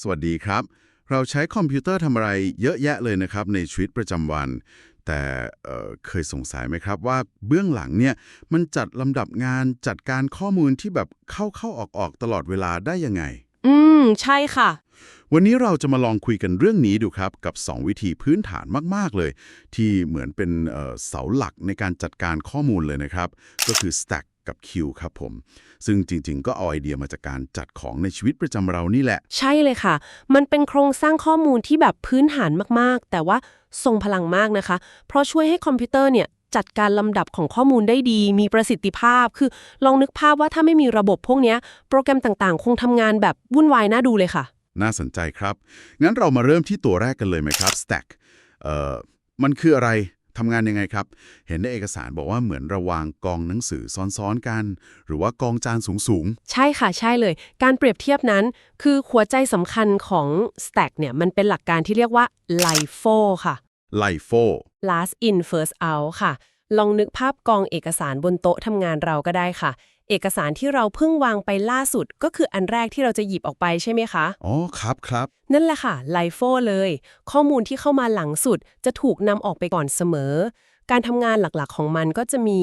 สวัสดีครับ เราใช้คอมพิวเตอร์ทำอะไรเยอะแยะเลยนะครับในชีวิตประจำวัน แต่เอ่อเคยสงสัยไหมครับว่าเบื้องหลังเนี่ยมันจัดลำดับงานจัดการข้อมูลที่แบบเข้าเข้าออกออกๆตลอดเวลาได้ยังไง อืม ใช่ค่ะ วันนี้เราจะมาลองคุยกันเรื่องนี้ดูครับกับ 2 วิธีพื้นฐานมาก ๆ เลย ที่เหมือนเป็นเอ่อเสาหลักในการจัดการข้อมูลเลยนะครับ ก็คือ Stack กับ Queue ครับผม ซึ่งจริงๆ ก็เอาไอเดียมาจากการจัดของในชีวิตประจำเรานี่แหละ ใช่เลยค่ะ มันเป็นโครงสร้างข้อมูลที่แบบพื้นฐานมากๆ แต่ว่าทรงพลังมากนะคะ เพราะช่วยให้คอมพิวเตอร์เนี่ยจัดการลำดับของข้อมูลได้ดี มีประสิทธิภาพ คือลองนึกภาพว่าถ้าไม่มีระบบพวกเนี้ยโปรแกรมต่างๆ คงทำงานแบบวุ่นวายน่าดูเลยค่ะ น่าสนใจครับ งั้นเรามาเริ่มที่ตัวแรกกันเลยไหมครับ Stack เอ่อมันคืออะไร ทำงานยังไงครับ เห็นในเอกสารบอกว่าเหมือนระวางกองหนังสือซ้อนๆกัน หรือว่ากองจานสูงใช่ค่ะใช่เลย การเปรียบเทียบนั้น คือหัวใจสำคัญของ Stack เนี่ยมันเป็นหลักการที่เรียกว่า LIFO ค่ะๆไลโฟ last in first out ค่ะ ลองนึกภาพกองเอกสารบนโต๊ะทำงานเราก็ได้ค่ะ เอกสารที่เราเพิ่งวางไปล่าสุดก็คืออันแรกที่เราจะหยิบออกไปใช่ไหมคะ อ๋อครับครับ นั่นแหละค่ะ LIFO เลย ข้อมูลที่เข้ามาหลังสุดจะถูกนำออกไปก่อนเสมอ การทำงานหลักๆของมันก็จะมี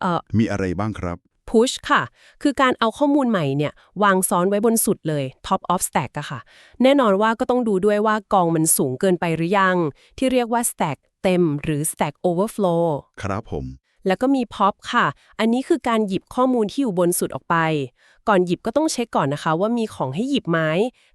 เอ่อมีอะไรบ้างครับ push ค่ะ คือการเอาข้อมูลใหม่เนี่ย วางซ้อนไว้บนสุดเลย top of stack อะค่ะ แน่นอนว่าก็ต้องดูด้วยว่ากองมันสูงเกินไปหรือยัง ที่เรียกว่า stack เต็มหรือ stack overflow ครับผม แล้วก็มี pop ค่ะ อันนี้คือการหยิบข้อมูลที่อยู่บนสุดออกไป ก่อนหยิบก็ต้องเช็คก่อนนะคะ ว่ามีของให้หยิบไหม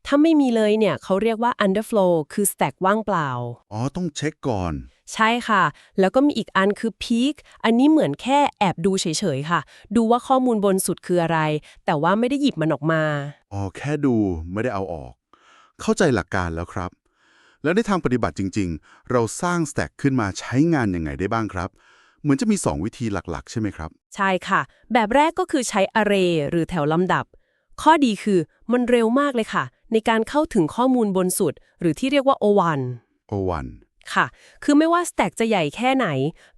ถ้าไม่มีเลยเนี่ยเขาเรียกว่า underflow คือ stack ว่างเปล่า อ๋อ ต้องเช็คก่อน ใช่ค่ะ แล้วก็มีอีกอันคือ peak อันนี้เหมือนแค่แอบดูเฉยๆค่ะ ดูว่าข้อมูลบนสุดคืออะไร แต่ว่าไม่ได้หยิบมันออกมา อ๋อ แค่ดูไม่ได้เอาออก เข้าใจหลักการแล้วครับ แล้วในทางปฏิบัติจริง ๆ เราสร้าง Stack ขึ้นมาใช้งานยังไงได้บ้างครับ เหมือนจะมี 2 วิธีหลักๆ ใช่ไหมครับ ใช่ค่ะ แบบแรกก็คือใช้ array หรือแถวลำดับ ข้อดีคือมันเร็วมากเลยค่ะ ในการเข้าถึงข้อมูลบนสุด หรือที่เรียกว่า O1 O1 ค่ะ คือไม่ว่า stack จะใหญ่แค่ไหน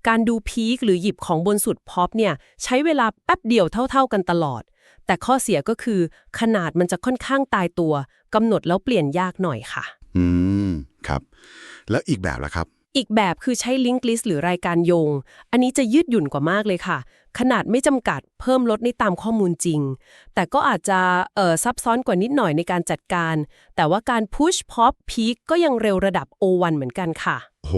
การดูพีคหรือหยิบของบนสุดพ็อปเนี่ย ใช้เวลาแป๊บเดียวเท่า ๆกันตลอด แต่ข้อเสียก็คือ ขนาดมันจะค่อนข้างตายตัวกำหนดแล้วเปลี่ยนยากหน่อยค่ะ อืม ครับ แล้วอีกแบบล่ะครับ อีกแบบคือใช้ link list หรือรายการโยง อันนี้จะยืดหยุ่นกว่ามากเลยค่ะ ขนาดไม่จำกัดเพิ่มลดได้ตามข้อมูลจริง แต่ก็อาจจะเอ่อซับซ้อนกว่านิดหน่อยในการจัดการ แต่ว่าการ push pop peak ก็ยังเร็วระดับ O1 เหมือนกันค่ะโห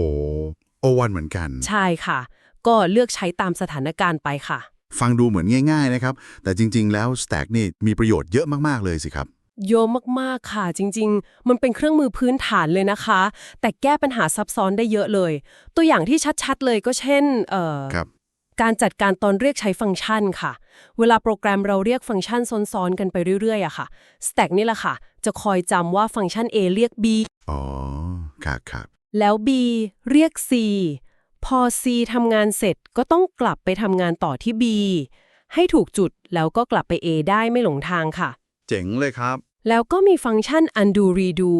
O1 เหมือนกัน ใช่ค่ะ ก็เลือกใช้ตามสถานการณ์ไปค่ะ ฟังดูเหมือนง่าย ๆ นะครับ แต่จริง ๆ แล้ว Stack นี่มีประโยชน์เยอะมากๆเลยสิครับ โยมมากๆค่ะจริง ๆ มันเป็นเครื่องมือพื้นฐานเลยนะคะ แต่แก้ปัญหาซับซ้อนได้เยอะเลย ตัวอย่างที่ชัดๆเลยก็เช่นเอ่อครับการจัดการตอนเรียกใช้ฟังก์ชันค่ะ เวลาโปรแกรมเราเรียกฟังก์ชันซ้อนๆกันไปเรื่อยๆอะค่ะ Stack นี่แหละค่ะ จะคอยจำว่าฟังก์ชัน A เรียก B อ๋อครับครับแล้ว B เรียก C พอ C ทำงานเสร็จก็ต้องกลับไปทำงานต่อที่ B ให้ถูกจุดแล้วก็กลับไป A ได้ไม่หลงทางค่ะ เจ๋งเลยครับ แล้วก็มีฟังก์ชัน undo redo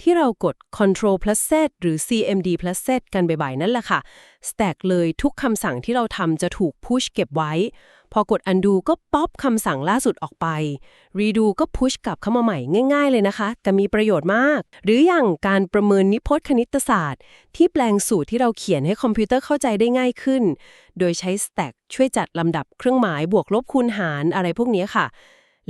ที่เรากด control plus z หรือ cmd plus z กันบ่อยๆนั่นแหละค่ะ stack เลยทุกคำสั่งที่เราทำจะถูก push เก็บไว้ พอกด undo ก็ป๊อปคำสั่งล่าสุดออกไป redo ก็ push กลับเข้ามาใหม่ง่ายๆเลยนะคะ แต่มีประโยชน์มาก หรืออย่างการประเมินนิพจน์คณิตศาสตร์ ที่แปลงสูตรที่เราเขียนให้คอมพิวเตอร์เข้าใจได้ง่ายขึ้น โดยใช้ stack ช่วยจัดลำดับเครื่องหมายบวกลบคูณหารอะไรพวกนี้ค่ะ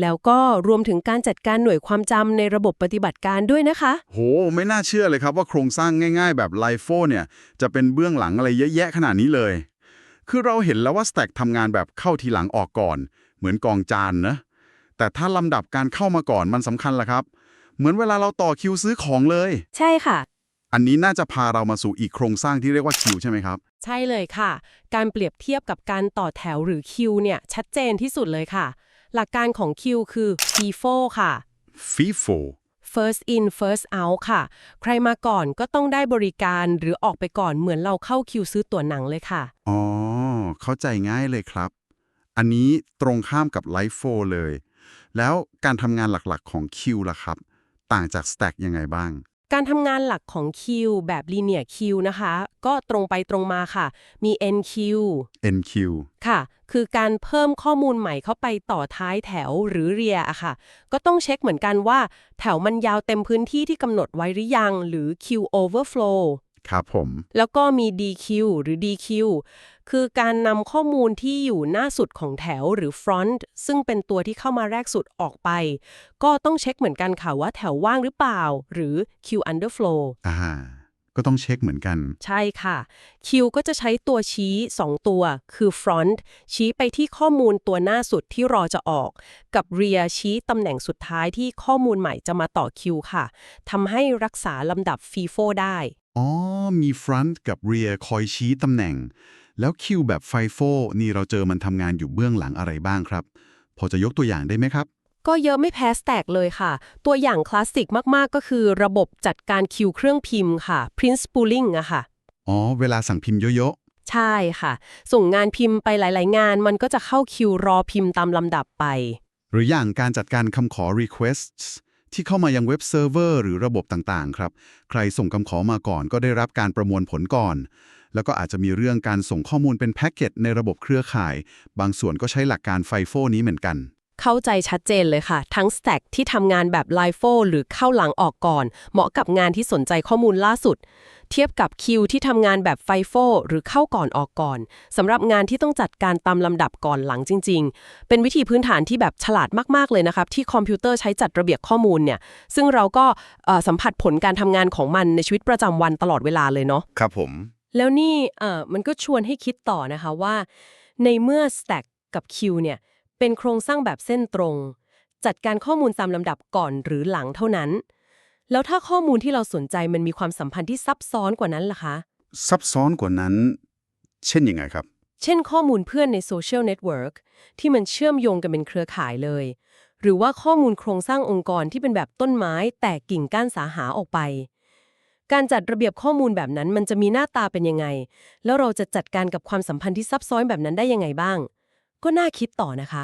แล้วก็รวมถึงการจัดการหน่วยความจำในระบบปฏิบัติการด้วยนะคะ โห ไม่น่าเชื่อเลยครับว่าโครงสร้างง่ายๆ แบบ l i f o เนี่ย จะเป็นเบื้องหลังอะไรเยอะแยะขนาดนี้เลย คือเราเห็นแล้วว่า Stack ทำงานแบบเข้าทีหลังออกก่อน เหมือนกองจานนะ แต่ถ้าลำดับการเข้ามาก่อนมันสำคัญละครับ เหมือนเวลาเราต่อคิวซื้อของเลย ใช่ค่ะ อันนี้น่าจะพาเรามาสู่อีกโครงสร้างที่เรียกว่าคิวใช่ไหมครับ ใช่เลยค่ะ การเปรียบเทียบกับการต่อแถวหรือคิวเนี่ยชัดเจนที่สุดเลยค่ะ หลักการของคิวคือ FIFO ค่ะ FIFO first in first out ค่ะ ใครมาก่อนก็ต้องได้บริการหรือออกไปก่อนเหมือนเราเข้าคิวซื้อตั๋วหนังเลยค่ะ อ๋อ เข้าใจง่ายเลยครับ อันนี้ตรงข้ามกับ l i f o เลย แล้วการทำงานหลักๆของ Q ล่ะครับ ต่างจาก Stack ยังไงบ้าง การทำงานหลักของคิวแบบ linear queue นะคะ ก็ตรงไปตรงมาค่ะ มี NQ NQ ค่ะ คือการเพิ่มข้อมูลใหม่เข้าไปต่อท้ายแถวหรือเรียอะค่ะ ก็ต้องเช็คเหมือนกันว่า แถวมันยาวเต็มพื้นที่ที่กำหนดไว้หรือยัง หรือ queue overflow ครับผม แล้วก็มี DQ หรือ DQ คือการนำข้อมูลที่อยู่หน้าสุดของแถวหรือ front ซึ่งเป็นตัวที่เข้ามาแรกสุดออกไป ก็ต้องเช็คเหมือนกันค่ะว่าแถวว่างหรือเปล่า หรือ queue underflow อ่าก็ต้องเช็คเหมือนกัน ใช่ค่ะ Q ก็จะใช้ตัวชี้ 2 ตัว คือ front ชี้ไปที่ข้อมูลตัวหน้าสุดที่รอจะออก กับ rear ชี้ตำแหน่งสุดท้ายที่ข้อมูลใหม่จะมาต่อ Q ค่ะทำให้รักษาลำดับ FIFO ได้ อ๋อ มี front กับ rear คอยชี้ตำแหน่ง แล้ว Q แบบ FIFO นี่เราเจอมันทำงานอยู่เบื้องหลังอะไรบ้างครับ พอจะยกตัวอย่างได้ไหมครับ ก็เยอะไม่แพ้ Stack เลยค่ะ ตัวอย่างคลาสสิกมากๆ ก็คือระบบจัดการคิวเครื่องพิมพ์ค่ะ print spooling อะค่ะ อ๋อ เวลาสั่งพิมพ์เยอะใช่ค่ะ ส่งงานพิมพ์ไปหลายๆ งาน มันก็จะเข้าคิวรอพิมพ์ตามลำดับไปๆหรืออย่างการจัดการคำขอ requests ที่เข้ามายังเว็บเซิร์ฟเวอร์หรือระบบต่างๆ ครับ ใครส่งคำขอมาก่อนก็ได้รับการประมวลผลก่อน แล้วก็อาจจะมีเรื่องการส่งข้อมูลเป็นแพ็กเกจในระบบเครือข่าย บางส่วนก็ใช้หลักการ FIFO นี้เหมือนกัน เข้าใจชัดเจนเลยค่ะ ทั้ง Stack ที่ทำงานแบบ LIFO หรือเข้าหลังออกก่อน เหมาะกับงานที่สนใจข้อมูลล่าสุด เทียบกับ Q ที่ทำงานแบบ FIFO หรือเข้าก่อนออกก่อนสำหรับงานที่ต้องจัดการตามลำดับก่อนหลังจริง ๆ เป็นวิธีพื้นฐานที่แบบฉลาดมากๆเลยนะครับที่คอมพิวเตอร์ใช้จัดระเบียบข้อมูลเนี่ยซึ่งเราก็เอ่อสัมผัสผลการทำงานของมันในชีวิตประจำวันตลอดเวลาเลยเนาะครับผม แล้วนี่เอ่อมันก็ชวนให้คิดต่อนะคะว่า ในเมื่อ Stack กับ Q เนี่ย เป็นโครงสร้างแบบเส้นตรง จัดการข้อมูลตามลำดับก่อนหรือหลังเท่านั้น แล้วถ้าข้อมูลที่เราสนใจมันมีความสัมพันธ์ที่ซับซ้อนกว่านั้นล่ะคะ ซับซ้อนกว่านั้น เช่นยังไงครับ เช่นข้อมูลเพื่อนในโซเชียลเน็ตเวิร์กที่มันเชื่อมโยงกันเป็นเครือข่ายเลย หรือว่าข้อมูลโครงสร้างองค์กรที่เป็นแบบต้นไม้แตกกิ่งก้านสาหาออกไป การจัดระเบียบข้อมูลแบบนั้นมันจะมีหน้าตาเป็นยังไง แล้วเราจะจัดการกับความสัมพันธ์ที่ซับซ้อนแบบนั้นได้ยังไงบ้าง ก็น่าคิดต่อนะคะ